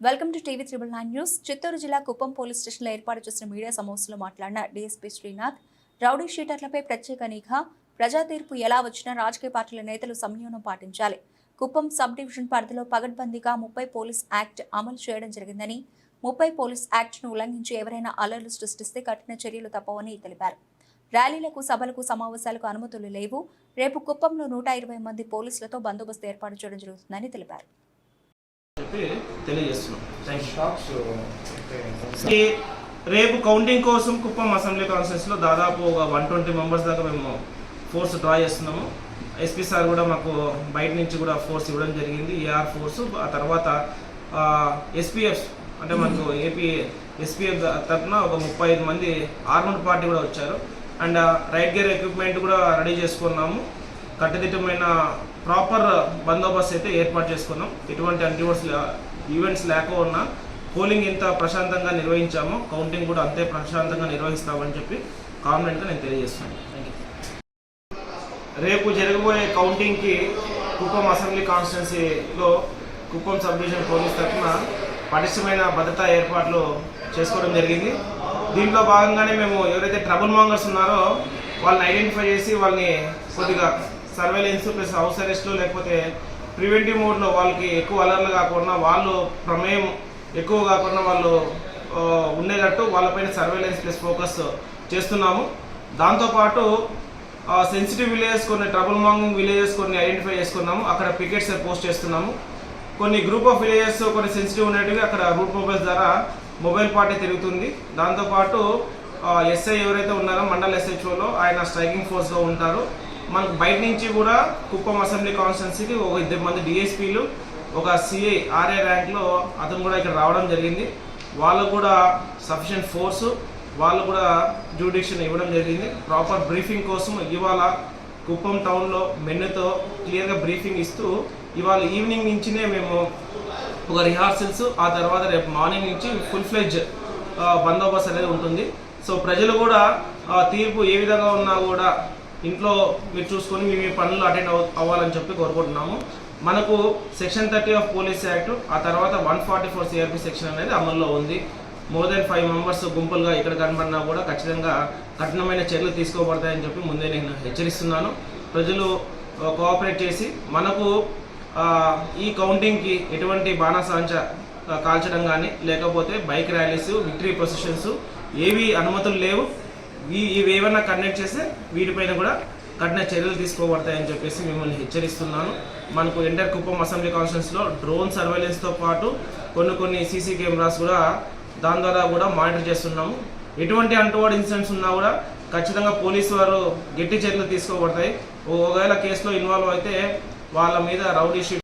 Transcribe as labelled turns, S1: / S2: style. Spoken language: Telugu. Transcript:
S1: Welcome to TV triple nine news Chittoor జిల్లా కుప్పం పోలీస్ స్టేషన్లో ఏర్పాటు చేసిన మీడియా సమావేశంలో మాట్లాడిన డీఎస్పీ శ్రీనాథ్ రౌడీ షీటర్లపై ప్రత్యేక నిఘా ప్రజా తీర్పు ఎలా వచ్చినా రాజకీయ పార్టీల నేతలు సంయమనం పాటించాలి. కుప్పం సబ్ డివిజన్ పరిధిలో పగడ్బందీగా ముప్పై పోలీస్ యాక్ట్ అమలు చేయడం జరిగిందని ముప్పై పోలీస్ యాక్ట్ను ఉల్లంఘించి ఎవరైనా అలర్లు సృష్టిస్తే కఠిన చర్యలు తప్పవని తెలిపారు. ర్యాలీలకు సభలకు సమావేశాలకు అనుమతులు లేవు. రేపు కుప్పంలో నూట ఇరవై మంది పోలీసులతో బందోబస్తు ఏర్పాటు చేయడం జరుగుతుందని తెలిపారు.
S2: చెప్పి తెలియజేస్తున్నాం. థ్యాంక్ యూ రేపు కౌంటింగ్ కోసం కుప్పం అసెంబ్లీ కాన్ఫరెన్స్లో దాదాపు ఒక వన్ ట్వంటీ మెంబర్స్ దాకా మేము ఫోర్స్ డ్రా చేస్తున్నాము. ఎస్పీ సార్ కూడా మాకు బయట నుంచి కూడా ఫోర్స్ ఇవ్వడం జరిగింది. ఏఆర్ ఫోర్స్ ఆ తర్వాత ఎస్పీఎఫ్ అంటే మనకు ఏపీ ఎస్పీఎఫ్ తరఫున ఒక ముప్పై ఐదు మంది ఆర్మడ్ పార్టీ కూడా వచ్చారు. అండ్ రైట్ గేర్ ఎక్విప్మెంట్ కూడా రెడీ చేసుకున్నాము. కట్టుదిట్టమైన ప్రాపర్ బందోబస్తు అయితే ఏర్పాటు చేసుకున్నాం. ఎటువంటి అంటివర్స్ ఈవెంట్స్ లేకుండా పోలింగ్ ఎంత ప్రశాంతంగా నిర్వహించామో కౌంటింగ్ కూడా అంతే ప్రశాంతంగా నిర్వహిస్తామని చెప్పి కాన్ఫిడెంట్గా నేను తెలియజేస్తున్నాను. రేపు జరగబోయే కౌంటింగ్కి కుప్పం అసెంబ్లీ కాన్స్టిట్యున్సీలో కుప్పం సబ్ డివిజన్ పోలీస్ తరఫున పటిష్టమైన భద్రతా ఏర్పాట్లు చేసుకోవడం జరిగింది. దీంట్లో భాగంగానే మేము ఎవరైతే ట్రబుల్ మాంగర్స్ ఉన్నారో వాళ్ళని ఐడెంటిఫై చేసి వాళ్ళని కొద్దిగా సర్వేలెన్స్ ప్లస్ హౌస్ అరెస్ట్లో లేకపోతే ప్రివెంటివ్ మోడ్లో వాళ్ళకి ఎక్కువ అలర్లు కాకుండా వాళ్ళు ప్రమేయం ఎక్కువ కాకుండా వాళ్ళు ఉండేటట్టు వాళ్ళపైన సర్వేలెన్స్ ప్లస్ ఫోకస్ చేస్తున్నాము. దాంతోపాటు సెన్సిటివ్ విలేజెస్ కొన్ని ట్రబుల్ మాంగింగ్ విలేజెస్ కొన్ని ఐడెంటిఫై చేసుకున్నాము. అక్కడ పికెట్స్ పోస్ట్ చేస్తున్నాము. కొన్ని గ్రూప్ ఆఫ్ విలేజెస్ కొన్ని సెన్సిటివ్ ఉన్నట్టుగా అక్కడ రూట్ మొబైల్స్ ద్వారా మొబైల్ పార్టీ తిరుగుతుంది. దాంతోపాటు ఎస్ఐ ఎవరైతే ఉన్నారో మండల్ ఎస్హెచ్ఓలో ఆయన స్ట్రైకింగ్ ఫోర్స్లో ఉంటారు. మనకు బయట నుంచి కూడా కుప్పం అసెంబ్లీ కాన్స్టిట్యున్సీకి ఒక ఇద్దరు మంది డిఎస్పీలు ఒక సిఐ ఆర్ఏ ర్యాంక్లో అతను కూడా ఇక్కడ రావడం జరిగింది. వాళ్ళకు కూడా సఫిషియెంట్ ఫోర్సు వాళ్ళు కూడా జ్యూడిక్షన్ ఇవ్వడం జరిగింది. ప్రాపర్ బ్రీఫింగ్ కోసం ఇవాళ కుప్పం టౌన్లో మెన్నుతో క్లియర్గా బ్రీఫింగ్ ఇస్తూ ఇవాళ ఈవినింగ్ నుంచినే మేము ఒక రిహార్సల్స్ ఆ తర్వాత రేపు మార్నింగ్ నుంచి ఫుల్ ఫ్లెజ్ బందోబస్తు అనేది ఉంటుంది. సో ప్రజలు కూడా తీర్పు ఏ విధంగా ఉన్నా కూడా ఇంట్లో మీరు చూసుకొని మీ మీ పనులు అటెండ్ అవ్వాలని చెప్పి కోరుకుంటున్నాము. మనకు section thirty of police act ఆ తర్వాత one forty four CRP section అనేది అమల్లో ఉంది. మోర్ దెన్ ఫైవ్ మెంబర్స్ గుంపులుగా ఇక్కడ కనబడినా కూడా ఖచ్చితంగా కఠినమైన చర్యలు తీసుకోబడతాయని చెప్పి ముందే నేను హెచ్చరిస్తున్నాను. ప్రజలు కోఆపరేట్ చేసి మనకు ఈ కౌంటింగ్కి ఎటువంటి బాణాసాంచ కాల్చడం కానీ లేకపోతే బైక్ ర్యాలీస్ విక్టరీ ప్రొసెషన్స్ ఏవి అనుమతులు లేవు. ఇవి ఏమైనా కండక్ట్ చేస్తే వీటిపైన కూడా కఠిన చర్యలు తీసుకోబడతాయని చెప్పేసి మిమ్మల్ని హెచ్చరిస్తున్నాను. మనకు ఎంటర్ కుప్పం అసెంబ్లీ కాన్స్టిట్యూన్స్లో డ్రోన్ సర్వేలెన్స్తో పాటు కొన్ని కొన్ని సీసీ కెమెరాస్ కూడా దాని ద్వారా కూడా మానిటర్ చేస్తున్నాము. ఎటువంటి అంటువాడు ఇన్సిడెంట్స్ ఉన్నా కూడా ఖచ్చితంగా పోలీసు వారు గట్టి చర్యలు తీసుకోబడతాయి. ఒకవేళ కేసులో ఇన్వాల్వ్ అయితే వాళ్ళ మీద రౌడీ షీట్